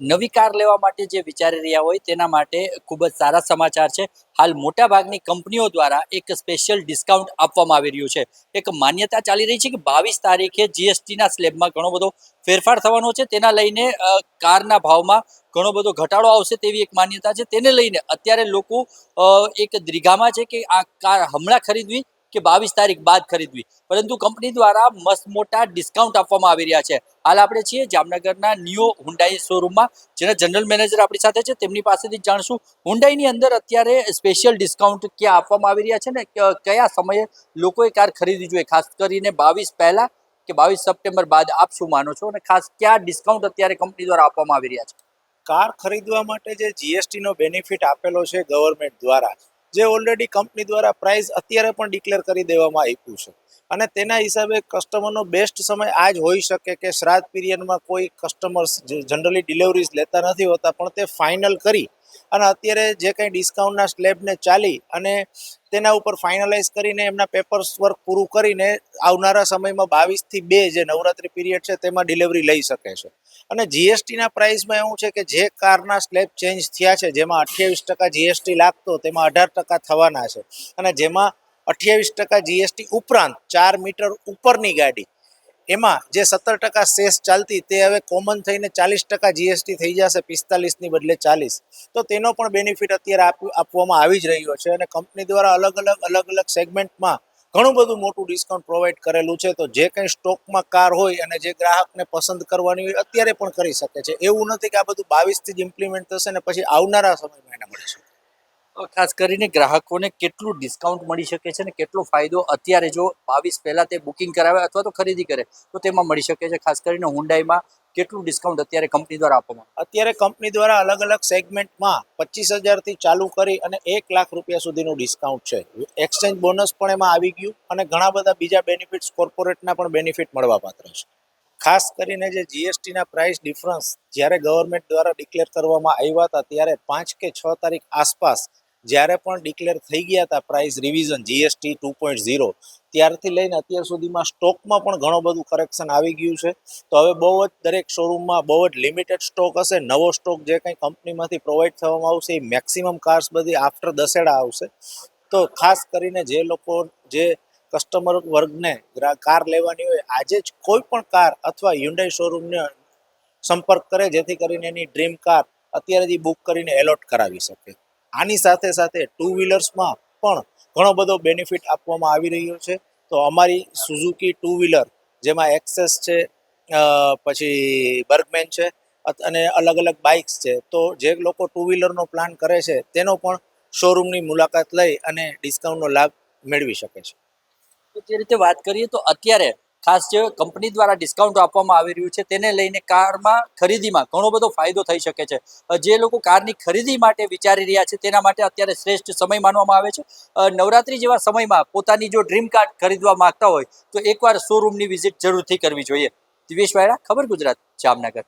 નવી કાર લેવા માટે જે વિચારી રહ્યા હોય તેના માટે ખૂબ જ સારા સમાચાર છે. હાલ મોટાભાગની કંપનીઓ દ્વારા એક સ્પેશિયલ ડિસ્કાઉન્ટ આપવામાં આવી રહ્યું છે. એક માન્યતા ચાલી રહી છે કે બાવીસ તારીખે જીએસટીના સ્લેબમાં ઘણો બધો ફેરફાર થવાનો છે. તેના લઈને કારના ભાવમાં ઘણો બધો ઘટાડો આવશે તેવી એક માન્યતા છે. તેને લઈને અત્યારે લોકો એક દ્રિઘામાં છે કે આ કાર હમણાં ખરીદવી કે બાવીસ તારીખ બાદ ખરીદવી. પરંતુ કંપની દ્વારા મસ્ત મોટા ડિસ્કાઉન્ટ આપવામાં આવી રહ્યા છે. હાલ આપણે છીએ જામનગરના ન્યૂ હુન્ડાઈ શોરૂમમાં જેના જનરલ મેનેજર આપણી સાથે છે. તેમની પાસેથી જાણશું હુન્ડાઈની અંદર અત્યારે સ્પેશિયલ ડિસ્કાઉન્ટ ક્યાં આપવામાં આવી રહ્યા છે ને કયા સમયે લોકોએ કાર ખરીદવી જોઈએ? ખાસ કરીને બાવીસ પહેલા કે બાવીસ સપ્ટેમ્બર બાદ આપ શું માનો છો? અને ખાસ કયા ડિસ્કાઉન્ટ અત્યારે કંપની દ્વારા આપવામાં આવી રહ્યા છે? કાર ખરીદવા માટે જે જીએસટી નો બેનિફિટ આપેલો છે ગવર્મેન્ટ દ્વારા જે ઓલરેડી કંપની દ્વારા પ્રાઇસ અત્યારે પણ ડિક્લેર કરી દેવામાં આવ્યું છે. અને તેના હિસાબે કસ્ટમરનો બેસ્ટ સમય આ જ હોઈ શકે કે શ્રાદ્ધ પીરિયડમાં કોઈ કસ્ટમર્સ જનરલી ડિલિવરીઝ લેતા નથી હોતા, પણ તે ફાઇનલ કરી અને અત્યારે જે કંઈ ડિસ્કાઉન્ટના સ્લેબને ચાલી અને તેના ઉપર ફાઇનલાઇઝ કરીને એમના પેપર્સ વર્ક પૂરું કરીને આવનારા સમયમાં બાવીસથી બે જે નવરાત્રી પીરિયડ છે તેમાં ડિલિવરી લઈ શકે છે. અને જીએસટીના પ્રાઇસમાં એવું છે કે જે કારના સ્લેબ ચેન્જ થયા છે, જેમાં અઠ્યાવીસ ટકા જીએસટી લાગતો, તેમાં અઢાર ટકા થવાના છે. અને જેમાં અઠ્યાવીસ ટકા જીએસટી ઉપરાંત ચાર મીટર ઉપરની ગાડી, એમાં જે સત્તર ટકા સેસ ચાલતી, તે હવે કોમન થઈને ચાલીસ ટકા જીએસટી થઈ જશે, પિસ્તાલીસની બદલે ચાલીસ. તો તેનો પણ બેનિફિટ અત્યારે આપ- આપવામાં આવી જ રહ્યો છે. અને કંપની દ્વારા અલગ અલગ અલગ અલગ સેગમેન્ટમાં ઘણું બધું મોટું ડિસ્કાઉન્ટ પ્રોવાઈડ કરેલું છે. તો જે કંઈ સ્ટોકમાં કાર હોય અને જે ગ્રાહકને પસંદ કરવાની હોય અત્યારે પણ કરી શકે છે. એવું નથી કે આ બધું બાવીસથી જ ઇમ્પ્લિમેન્ટ થશે ને પછી આવનારા સમયમાં એને મળી શકે. ખાસ કરીને ગ્રાહકોને કેટલું ડિસ્કાઉન્ટ મળી શકે છે ને કેટલો ફાયદો અત્યારે જો બાવીસ પહેલાં તે બુકિંગ કરાવે અથવા તો ખરીદી કરે, તો તેમાં મળી શકે છે. ખાસ કરીને હુંડાઈમાં કેટલું ડિસ્કાઉન્ટ અત્યારે કંપની દ્વારા આપવામાં અત્યારે કંપની દ્વારા અલગ અલગ સેગમેન્ટમાં પચીસ હજારથી ચાલુ કરી અને એક લાખ રૂપિયા સુધીનું ડિસ્કાઉન્ટ છે. એક્સચેન્જ બોનસ પણ એમાં આવી ગયું અને ઘણા બધા બીજા બેનિફિટ્સ કોર્પોરેટના પણ બેનિફિટ મળવા પાત્ર છે. ખાસ કરીને જે જીએસટીના પ્રાઇસ ડિફરન્સ જ્યારે ગવર્મેન્ટ દ્વારા ડિક્લેર કરવામાં આવ્યા હતા, ત્યારે પાંચ કે છ તારીખ આસપાસ જ્યારે પણ ડિક્લેર થઈ ગયા હતા price revision GST two point zero ત્યારથી લઈને અત્યાર સુધીમાં સ્ટોકમાં પણ ઘણું બધું કરેક્શન આવી ગયું છે. તો હવે બહુ જ દરેક શોરૂમમાં બહુ જ લિમિટેડ સ્ટોક હશે, નવો સ્ટોક જે કંઈ કંપનીમાંથી પ્રોવાઈડ થવામાં આવશે, એ મેક્સિમમ કાર્સ બધી આફ્ટર દશેડા આવશે. તો ખાસ કરીને જે લોકો, જે કસ્ટમર વર્ગને કાર લેવાની હોય, આજે જ કોઈ પણ કાર અથવા યુન્ડાઈ શોરૂમને સંપર્ક કરે, જેથી કરીને એની ડ્રીમ કાર અત્યારે જ બુક કરીને એલોટ કરાવી શકે. આની સાથે સાથે ટુ વ્હીલર્સમાં પણ ઘણો બધો બેનિફિટ આપવામાં આવી રહ્યો છે. તો અમારી સુઝુકી ટુ વ્હીલર જેમાં એક્સેસ છે પછી બર્ગમેન છે અને અલગ અલગ બાઇક્સ છે. તો જે લોકો ટુ વ્હીલરનો પ્લાન કરે છે, તેનો પણ શોરૂમની મુલાકાત લઈ અને ડિસ્કાઉન્ટનો લાભ મેળવી શકે છે. તો જે રીતે વાત કરીએ તો અત્યારે ખાસ જે કંપની દ્વારા ડિસ્કાઉન્ટ આપવામાં આવી રહ્યું છે, તેને લઈને કારમાં ખરીદીમાં ઘણો બધો ફાયદો થઈ શકે છે. જે લોકો કારની ખરીદી માટે વિચારી રહ્યા છે, તેના માટે અત્યારે શ્રેષ્ઠ સમય માનવામાં આવે છે. નવરાત્રી જેવા સમયમાં પોતાની જો ડ્રીમ કાર ખરીદવા માંગતા હોય, તો એકવાર શોરૂમની વિઝિટ જરૂરથી કરવી જોઈએ. દિવેશ વાયડા, ખબર ગુજરાત, જામનગર.